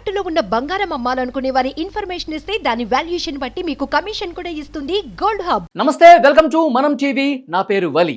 తాకట్టులో ఉన్న బంగారం అమ్మాలనుకునే వారి ఇన్ఫర్మేషన్ ఇస్తే దాని వాల్యుయేషన్ బట్టి మీకు కమిషన్ కూడా ఇస్తుంది గోల్డ్ హబ్. నమస్తే వెల్కమ్ టు మనం టీవీ. నా పేరు వలి.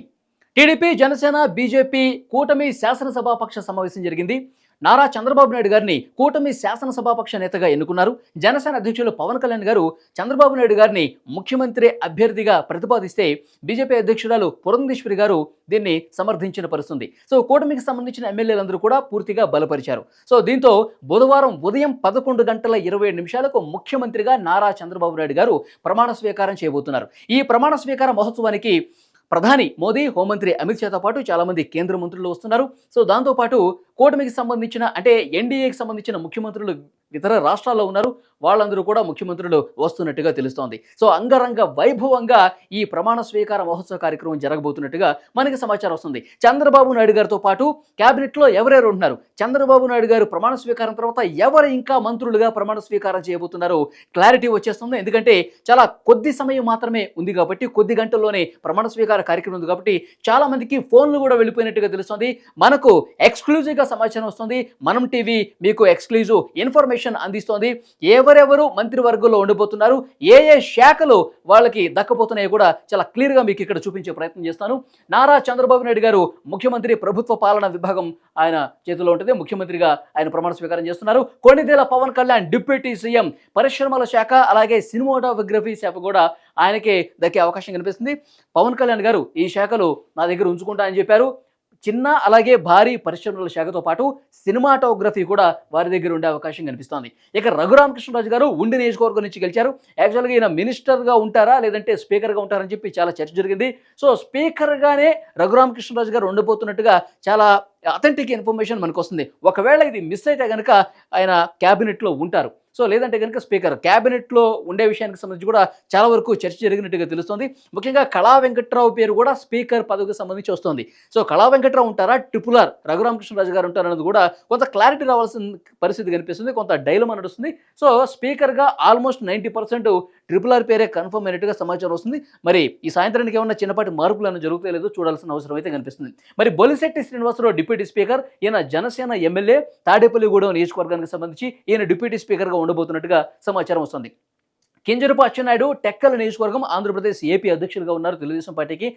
టీడీపీ జనసేన బీజేపీ కూటమి శాసనసభాపక్ష సమావేశం జరిగింది. నారా చంద్రబాబు నాయుడు గారిని కూటమి శాసనసభాపక్ష నేతగా ఎన్నుకున్నారు. జనసేన అధ్యక్షులు పవన్ కళ్యాణ్ గారు చంద్రబాబు నాయుడు గారిని ముఖ్యమంత్రి అభ్యర్థిగా ప్రతిపాదిస్తే బీజేపీ అధ్యక్షురాలు పురంధేశ్వరి గారు దీన్ని సమర్థించిన పరిస్థితుంది సో కూటమికి సంబంధించిన ఎమ్మెల్యేలందరూ కూడా పూర్తిగా బలపరిచారు. సో దీంతో బుధవారం ఉదయం పదకొండు గంటల ఇరవై నిమిషాలకు ముఖ్యమంత్రిగా నారా చంద్రబాబు నాయుడు గారు ప్రమాణ స్వీకారం చేయబోతున్నారు. ఈ ప్రమాణ స్వీకార మహోత్సవానికి ప్రధాని మోదీ హోంమంత్రి అమిత్ షాతో పాటు చాలామంది కేంద్ర మంత్రులు వస్తున్నారు. సో దాంతోపాటు కూటమికి సంబంధించిన అంటే ఎన్డీఏకి సంబంధించిన ముఖ్యమంత్రులు ఇతర రాష్ట్రాల్లో ఉన్నారు. వాళ్ళందరూ కూడా ముఖ్యమంత్రులు వస్తున్నట్టుగా తెలుస్తోంది. సో అంగరంగ వైభవంగా ఈ ప్రమాణ స్వీకార మహోత్సవ కార్యక్రమం జరగబోతున్నట్టుగా మనకి సమాచారం వస్తుంది. చంద్రబాబు నాయుడు గారితో పాటు క్యాబినెట్లో ఎవరెవరు ఉంటున్నారు? చంద్రబాబు నాయుడు గారు ప్రమాణ స్వీకారం తర్వాత ఎవరు ఇంకా మంత్రులుగా ప్రమాణ స్వీకారం చేయబోతున్నారు క్లారిటీ వచ్చేస్తుంది. ఎందుకంటే చాలా కొద్ది సమయం మాత్రమే ఉంది కాబట్టి కొద్ది గంటల్లోనే ప్రమాణ స్వీకార కార్యక్రమం ఉంది కాబట్టి చాలా మందికి ఫోన్లు కూడా వెళ్ళిపోయినట్టుగా తెలుస్తుంది. మనకు ఎక్స్క్లూజివ్గా సమాచారం వస్తుంది. మనం టీవీ మీకు ఎక్స్క్లూజివ్ ఇన్ఫర్మేషన్ అందిస్తోంది. ఎవరెవరు మంత్రివర్గంలో ఉండిపోతున్నారు ఏ ఏ శాఖలు వాళ్ళకి దక్కపోతున్నాయో కూడా చాలా క్లియర్గా మీకు ఇక్కడ చూపించే ప్రయత్నం చేస్తాను. నారా చంద్రబాబు నాయుడు గారు ముఖ్యమంత్రి ప్రభుత్వ పాలన విభాగం ఆయన చేతిలో ఉంటుంది. ముఖ్యమంత్రిగా ఆయన ప్రమాణ స్వీకారం చేస్తున్నారు. కొన్నిదేల పవన్ కళ్యాణ్ డిప్యూటీ సీఎం పరిశ్రమల శాఖ అలాగే సినిమాటోగ్రఫీ శాఖ కూడా ఆయనకే దక్కే అవకాశం కనిపిస్తుంది. పవన్ కళ్యాణ్ గారు ఈ శాఖలు నా దగ్గర ఉంచుకుంటా అని చెప్పారు. చిన్న అలాగే భారీ పరిశ్రమల శాఖతో పాటు సినిమాటోగ్రఫీ కూడా వారి దగ్గర ఉండే అవకాశం కనిపిస్తోంది. ఇక రఘురామకృష్ణరాజు గారు ఉండి నియోజకవర్గం నుంచి గెలిచారు. యాక్చువల్గా ఈయన మినిస్టర్గా ఉంటారా లేదంటే స్పీకర్గా ఉంటారని చెప్పి చాలా చర్చ జరిగింది. సో స్పీకర్గానే రఘురామకృష్ణరాజు గారు ఉండబోతున్నట్టుగా చాలా అథెంటిక్ ఇన్ఫర్మేషన్ మనకు వస్తుంది ఒకవేళ ఇది మిస్ అయితే కనుక ఆయన క్యాబినెట్లో ఉంటారు. సో లేదంటే కనుక స్పీకర్ క్యాబినెట్లో ఉండే విషయానికి సంబంధించి కూడా చాలా వరకు చర్చ జరిగినట్టుగా తెలుస్తుంది. ముఖ్యంగా కళా వెంకట్రావు పేరు కూడా స్పీకర్ పదవికి సంబంధించి వస్తుంది. సో కళా వెంకట్రావు ఉంటారా? ట్రిపులర్ రఘురామకృష్ణరాజు గారు ఉంటారు అన్నది కూడా కొంత క్లారిటీ రావాల్సిన పరిస్థితి కనిపిస్తుంది కొంత డైలమా నడుస్తుంది. సో స్పీకర్గా almost ninety percent triple R పేరే కన్ఫర్మ్ అయినట్టుగా సమాచారం వస్తుంది. మరి ఈ సాయంత్రానికి ఏమన్నా చిన్నపాటి మార్పులు అన్న జరుగుతాయో లేదో చూడాల్సిన అవసరం అయితే కనిపిస్తుంది. మరి బొలిశెట్టి శ్రీనివాసరావు డిప్యూటీ స్పీకర్ ఈయన జనసేన ఎమ్మెల్యే తాడేపల్లిగూడెం నియోజకవర్గానికి సంబంధించి ఈయన డిప్యూటీ స్పీకర్గా ఉండబోతున్నట్టుగా సమాచారం వస్తుంది. కింజరపు అచ్చెన్నాయుడు టెక్కల నియోజకవర్గం ఆంధ్రప్రదేశ్ ఏపీ అధ్యక్షులుగా ఉన్నారు తెలుగుదేశం పార్టీకి.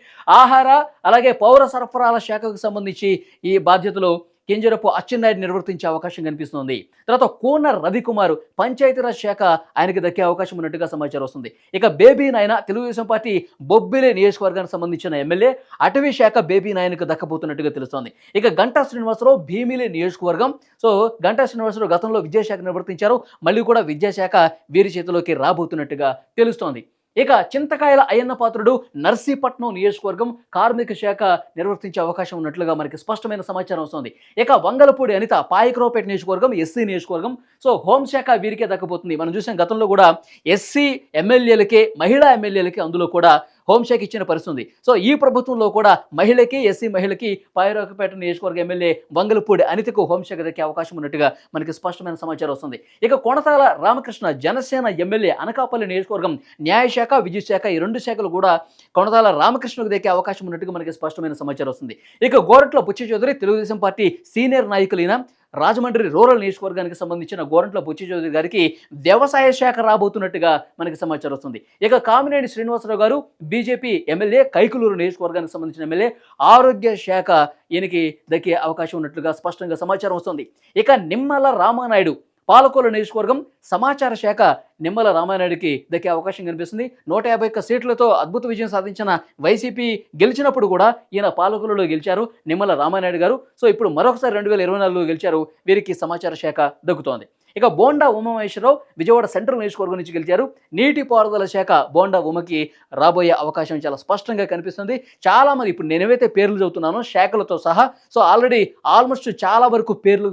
ఆహార అలాగే పౌర సరఫరాల శాఖకు సంబంధించి ఈ బాధ్యతలు కింజరపు అచ్చెన్నాయుడు నిర్వర్తించే అవకాశం కనిపిస్తుంది. తర్వాత కోన రవికుమార్ పంచాయతీరాజ్ శాఖ ఆయనకి దక్కే అవకాశం ఉన్నట్టుగా సమాచారం వస్తుంది. ఇక బేబీ నాయన తెలుగుదేశం పార్టీ బొబ్బిలే నియోజకవర్గానికి సంబంధించిన ఎమ్మెల్యే అటవీ శాఖ బేబీ నాయనకు దక్కబోతున్నట్టుగా తెలుస్తోంది. ఇక గంటా శ్రీనివాసరావు భీమిలి నియోజకవర్గం. సో గంటా శ్రీనివాసరావు గతంలో విద్యాశాఖ నిర్వర్తించారు. మళ్ళీ కూడా విద్యాశాఖ వీరి చేతిలోకి రాబోతున్నట్టుగా తెలుస్తోంది. ఇక చింతకాయల అయ్యన్న పాత్రుడు నర్సీపట్నం నియోజకవర్గం కార్మిక శాఖ నిర్వర్తించే అవకాశం ఉన్నట్లుగా మనకి స్పష్టమైన సమాచారం వస్తుంది. ఇక వంగలపూడి అనిత పాయకరావుపేట నియోజకవర్గం ఎస్సీ నియోజకవర్గం. సో హోంశాఖ వీరికే దక్కబోతుంది మనం చూసాం గతంలో కూడా ఎస్సీ ఎమ్మెల్యేలకే మహిళా ఎమ్మెల్యేలకే అందులో కూడా హోంశాఖ ఇచ్చిన పరిస్థితి ఉంది. సో ఈ ప్రభుత్వంలో కూడా మహిళకి ఎస్సీ మహిళకి పాయరావుపేట నియోజకవర్గ ఎమ్మెల్యే వంగలపూడి అనితకు హోంశాఖ దక్కే అవకాశం ఉన్నట్టుగా మనకి స్పష్టమైన సమాచారం వస్తుంది. ఇక కొనతాల రామకృష్ణ జనసేన ఎమ్మెల్యే అనకాపల్లి నియోజకవర్గం న్యాయశాఖ విద్యుత్ శాఖ ఈ రెండు శాఖలు కూడా కొనతాల రామకృష్ణకు దక్కే అవకాశం ఉన్నట్టుగా మనకి స్పష్టమైన సమాచారం వస్తుంది. ఇక గోరట్ల బుచ్చి చౌదరి తెలుగుదేశం పార్టీ సీనియర్ నాయకులైన రాజమండ్రి రూరల్ నియోజకవర్గానికి సంబంధించిన గోరంట్ల బుచ్చి చౌదరి గారికి వ్యవసాయ శాఖ రాబోతున్నట్టుగా మనకి సమాచారం వస్తుంది. ఇక కామినేని శ్రీనివాసరావు గారు బీజేపీ ఎమ్మెల్యే కైకులూరు నియోజకవర్గానికి సంబంధించిన ఎమ్మెల్యే ఆరోగ్య శాఖ ఈయనకి దక్కే అవకాశం ఉన్నట్లుగా స్పష్టంగా సమాచారం వస్తుంది. ఇక నిమ్మల రామానాయుడు పాలకోలు నియోజకవర్గం సమాచార శాఖ నిమ్మల రామానాయుడికి దక్కే అవకాశం కనిపిస్తుంది. నూట యాభై ఒక్క సీట్లతో అద్భుత విజయం సాధించిన వైసీపీ గెలిచినప్పుడు కూడా ఈయన పాలకులలో గెలిచారు నిమ్మల రామానాయుడు గారు. సో ఇప్పుడు మరొకసారి రెండు వేల ఇరవై నాలుగులో గెలిచారు వీరికి సమాచార శాఖ దక్కుతోంది. ఇక బోండా ఉమామహేశ్వరరావు విజయవాడ సెంట్రల్ నియోజకవర్గం నుంచి గెలిచారు. నీటిపారుదల శాఖ బోండా ఉమకి రాబోయే అవకాశం చాలా స్పష్టంగా కనిపిస్తుంది. చాలా మంది ఇప్పుడు నేనేవైతే పేర్లు చదువుతున్నానో శాఖలతో సహా సో ఆల్రెడీ ఆల్మోస్ట్ చాలా వరకు పేర్లు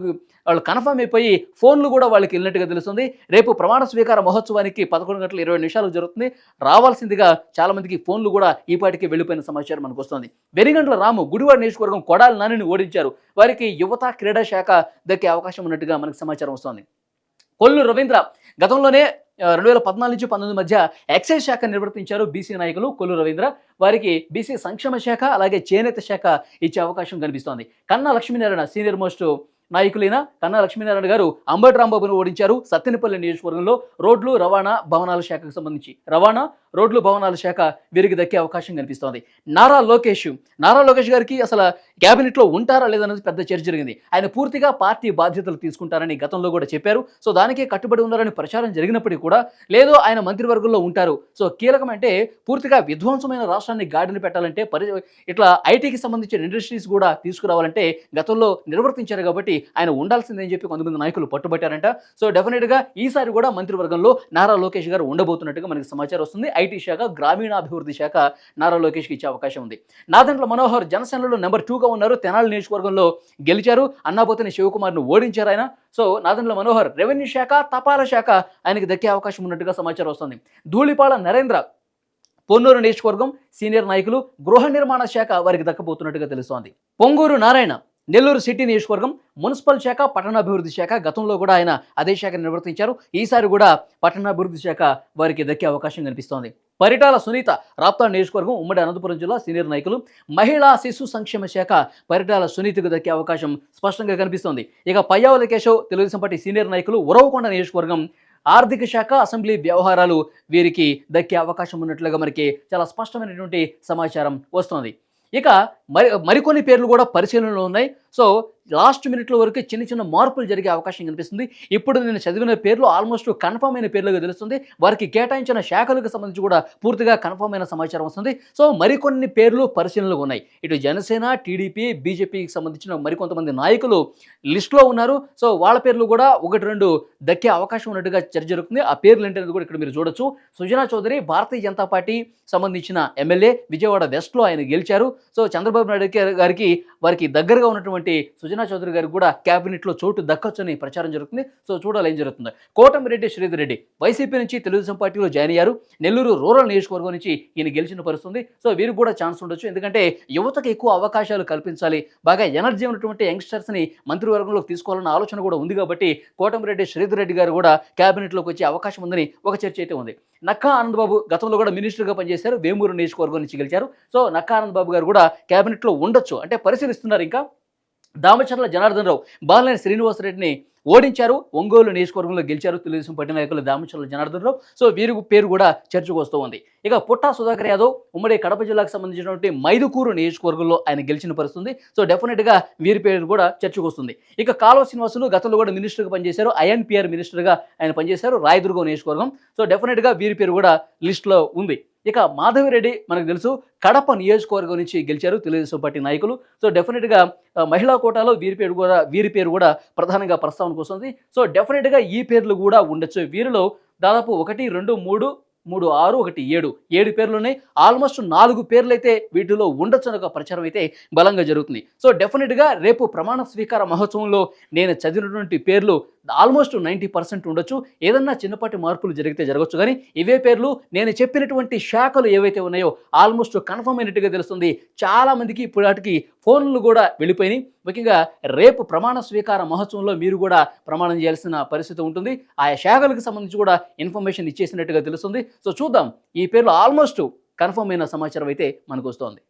వాళ్ళు కన్ఫర్మ్ అయిపోయి ఫోన్లు కూడా వాళ్ళకి వెళ్ళినట్టుగా తెలుస్తుంది. రేపు ప్రమాణ స్వీకార మహోత్సవానికి పదకొండు గంటల ఇరవై నిమిషాలు జరుగుతుంది. రావాల్సిందిగా చాలామందికి ఫోన్లు కూడా ఈ పాటికి వెళ్ళిపోయిన సమాచారం మనకు వస్తుంది. వెరిగండ్ల రాము గుడివాడ నియోజకవర్గం కొడాలి నానిని ఓడించారు. వారికి యువత క్రీడా శాఖ దక్కే అవకాశం ఉన్నట్టుగా మనకు సమాచారం వస్తుంది. కొల్లు రవీంద్ర గతంలోనే రెండు వేల పద్నాలుగు నుంచి పంతొమ్మిది మధ్య ఎక్సైజ్ శాఖ నిర్వర్తించారు బీసీ నాయకులు కొల్లు రవీంద్ర. వారికి బీసీ సంక్షేమ శాఖ అలాగే చేనేత శాఖ ఇచ్చే అవకాశం కనిపిస్తోంది. కన్నా లక్ష్మీనారాయణ సీనియర్ మోస్ట్ నాయకులైన కన్నా లక్ష్మీనారాయణ గారు అంబటి రాంబాబును ఓడించారు. సత్తెనపల్లి నియోజకవర్గంలో రోడ్లు రవాణా భవనాల శాఖకు సంబంధించి. రవాణా రోడ్లు భవనాల శాఖ విరిగి దక్కే అవకాశం కనిపిస్తోంది. నారా లోకేష్ నారా లోకేష్ గారికి అసలు క్యాబినెట్లో ఉంటారా లేదనేది పెద్ద చర్చ జరిగింది. ఆయన పూర్తిగా పార్టీ బాధ్యతలు తీసుకుంటారని గతంలో కూడా చెప్పారు. సో దానికే కట్టుబడి ఉన్నారని ప్రచారం జరిగినప్పటికీ కూడా లేదు ఆయన మంత్రివర్గంలో ఉంటారు. సో కీలకం అంటే పూర్తిగా విధ్వంసమైన రాష్ట్రాన్ని గాడిని పెట్టాలంటే పరి ఇట్లా ఐటీకి సంబంధించిన ఇండస్ట్రీస్ కూడా తీసుకురావాలంటే గతంలో నిర్వర్తించారు కాబట్టి ఆయన ఉండాల్సిందని చెప్పి కొంతమంది నాయకులు పట్టుబట్టారంట. సో డెఫినెట్గా ఈసారి కూడా మంత్రివర్గంలో నారా లోకేష్ గారు ఉండబోతున్నట్టుగా మనకి సమాచారం వస్తుంది. ఐటీ శాఖ గ్రామీణాభివృద్ధి శాఖ నారా లోకేష్కి ఇచ్చే అవకాశం ఉంది. నాదంట్ల మనోహర్ జనసేనలో నెంబర్ టూగా ఉన్నారు. తెనాలి నియోజకవర్గంలో గెలిచారు. అన్నాపోతిని శివకుమార్ను ఓడించారు ఆయన. సో నాదండ్ల మనోహర్ రెవెన్యూ శాఖ తపాలా శాఖ ఆయనకి దక్కే అవకాశం ఉన్నట్టుగా సమాచారం వస్తుంది. ధూళిపాళ నరేంద్ర పొన్నూరు నియోజకవర్గం సీనియర్ నాయకులు గృహ నిర్మాణ శాఖ వారికి దక్కబోతున్నట్టుగా తెలుస్తోంది. పొంగూరు నారాయణ నెల్లూరు సిటీ నియోజకవర్గం మున్సిపల్ శాఖ పట్టణాభివృద్ధి శాఖ గతంలో కూడా ఆయన అదే శాఖ నిర్వర్తించారు. ఈసారి కూడా పట్టణాభివృద్ధి శాఖ వారికి దక్కే అవకాశం కనిపిస్తోంది. పరిటాల సునీత రాప్తా నియోజకవర్గం ఉమ్మడి అనంతపురం జిల్లా సీనియర్ నాయకులు. మహిళా శిశు సంక్షేమ శాఖ పరిటాల సునీతకు దక్కే అవకాశం స్పష్టంగా కనిపిస్తోంది. ఇక పయ్యావల కేశవ్ తెలుగుదేశం పార్టీ సీనియర్ నాయకులు ఉరవకొండ నియోజకవర్గం ఆర్థిక శాఖ అసెంబ్లీ వ్యవహారాలు వీరికి దక్కే అవకాశం ఉన్నట్లుగా మనకి చాలా స్పష్టమైనటువంటి సమాచారం వస్తోంది. ఇక మరి మరికొన్ని పేర్లు కూడా పరిశీలనలో ఉన్నాయి. సో లాస్ట్ మినిట్లో వరకు చిన్న చిన్న మార్పులు జరిగే అవకాశం కనిపిస్తుంది. ఇప్పుడు నేను చదివిన పేర్లు ఆల్మోస్ట్ కన్ఫర్మ్ అయిన పేర్లుగా తెలుస్తుంది. వారికి కేటాయించిన శాఖలకు సంబంధించి కూడా పూర్తిగా కన్ఫర్మ్ అయిన సమాచారం వస్తుంది. సో మరికొన్ని పేర్లు పరిశీలనలో ఉన్నాయి. ఇటు జనసేన టీడీపీ బీజేపీకి సంబంధించిన మరికొంతమంది నాయకులు లిస్టులో ఉన్నారు. సో వాళ్ళ పేర్లు కూడా ఒకటి రెండు దక్కే అవకాశం ఉన్నట్టుగా చర్చ జరుగుతుంది. ఆ పేర్లు ఏంటనేది కూడా ఇక్కడ మీరు చూడొచ్చు. సుజనా చౌదరి భారతీయ జనతా పార్టీ సంబంధించిన ఎమ్మెల్యే విజయవాడ వెస్ట్లో ఆయన గెలిచారు. సో చంద్రబాబు నాయుడు గారికి వారికి దగ్గరగా ఉన్నటువంటి సుజనా చౌదరి గారికి కూడా క్యాబినెట్లో చోటు దక్కొచ్చని ప్రచారం జరుగుతుంది. సో చూడాలి ఏం జరుగుతుంది. కోటమిరెడ్డి శ్రీధర్ రెడ్డి వైసీపీ నుంచి తెలుగుదేశం పార్టీలో జాయిన్ అయ్యారు. నెల్లూరు రూరల్ నియోజకవర్గం నుంచి ఈయన గెలిచిన పరిస్థితుంది. సో వీరికి కూడా ఛాన్స్ ఉండొచ్చు. ఎందుకంటే యువతకు ఎక్కువ అవకాశాలు కల్పించాలి. బాగా ఎనర్జీ ఉన్నటువంటి యంగ్స్టర్స్ని మంత్రివర్గంలోకి తీసుకోవాలన్న ఆలోచన కూడా ఉంది కాబట్టి కోటమిరెడ్డి శ్రీధర్ రెడ్డి గారు కూడా క్యాబినెట్లోకి వచ్చే అవకాశం ఉందని ఒక చర్చ అయితే ఉంది. నక్కా ఆనందబాబు గతంలో కూడా మినిస్టర్గా పనిచేశారు వేమూరు నియోజకవర్గం నుంచి గెలిచారు. సో నక్కా ఆనందబాబు గారు కూడా క్యాబినెట్లో ఉండొచ్చు. అంటే పరిశీలిస్తున్నారు ఇంకా. దామచర్ల జనార్దన్ రావు బాలనేని శ్రీనివాసరెడ్డిని ఓడించారు. ఒంగోలు నియోజకవర్గంలో గెలిచారు. తెలుగుదేశం పార్టీ నాయకులు దామచర్ల జనార్దన్ రావు. సో వీరి పేరు కూడా చర్చకు వస్తూ ఉంది. ఇక పుట్టా సుధాకర్ యాదవ్ ఉమ్మడి కడప జిల్లాకు సంబంధించినటువంటి మైదుకూరు నియోజకవర్గంలో ఆయన గెలిచిన పరిస్థితుంది సో డెఫినెట్గా వీరి పేరు కూడా చర్చకు వస్తుంది. ఇక కాలువ శ్రీనివాసులు గతంలో కూడా మినిస్టర్గా పనిచేశారు. ఐఎన్పిఆర్ మినిస్టర్గా ఆయన పనిచేశారు. రాయదుర్గం నియోజకవర్గం. సో డెఫినెట్గా వీరి పేరు కూడా లిస్టులో ఉంది. ఇక మాధవిరెడ్డి మనకు తెలుసు కడప నియోజకవర్గం నుంచి గెలిచారు తెలుగుదేశం పార్టీ నాయకులు. సో డెఫినెట్గా మహిళా కోటాలో వీరి పేరు కూడా వీరి పేరు కూడా ప్రధానంగా ప్రస్తావనకు వస్తుంది. సో డెఫినెట్గా ఈ పేర్లు కూడా ఉండొచ్చు. వీరిలో దాదాపు ఒకటి రెండు మూడు మూడు ఆరు ఒకటి ఏడు ఏడు పేర్లు ఉన్నాయి ఆల్మోస్ట్ నాలుగు పేర్లు అయితే వీటిలో ఉండొచ్చు అనే ఒక ప్రచారం అయితే బలంగా జరుగుతుంది. సో డెఫినెట్గా రేపు ప్రమాణ స్వీకార మహోత్సవంలో నేను చదివినటువంటి పేర్లు ఆల్మోస్ట్ నైంటీ పర్సెంట్ ఉండొచ్చు. ఏదన్నా చిన్నపాటి మార్పులు జరిగితే జరగచ్చు. కానీ ఇవే పేర్లు నేను చెప్పినటువంటి శాఖలు ఏవైతే ఉన్నాయో ఆల్మోస్ట్ కన్ఫర్మ్ అయినట్టుగా తెలుస్తుంది. చాలామందికి ఇప్పటికి ఫోన్లు కూడా వెళ్ళిపోయినాయి. ముఖ్యంగా రేపు ప్రమాణ స్వీకార మహోత్సవంలో మీరు కూడా ప్రమాణం చేయాల్సిన పరిస్థితి ఉంటుంది. ఆయా శాఖలకు సంబంధించి కూడా ఇన్ఫర్మేషన్ ఇచ్చేసినట్టుగా తెలుస్తుంది. సో చూద్దాం. ఈ పేర్లు ఆల్మోస్ట్ కన్ఫర్మ్ అయిన సమాచారం అయితే మనకు వస్తోంది.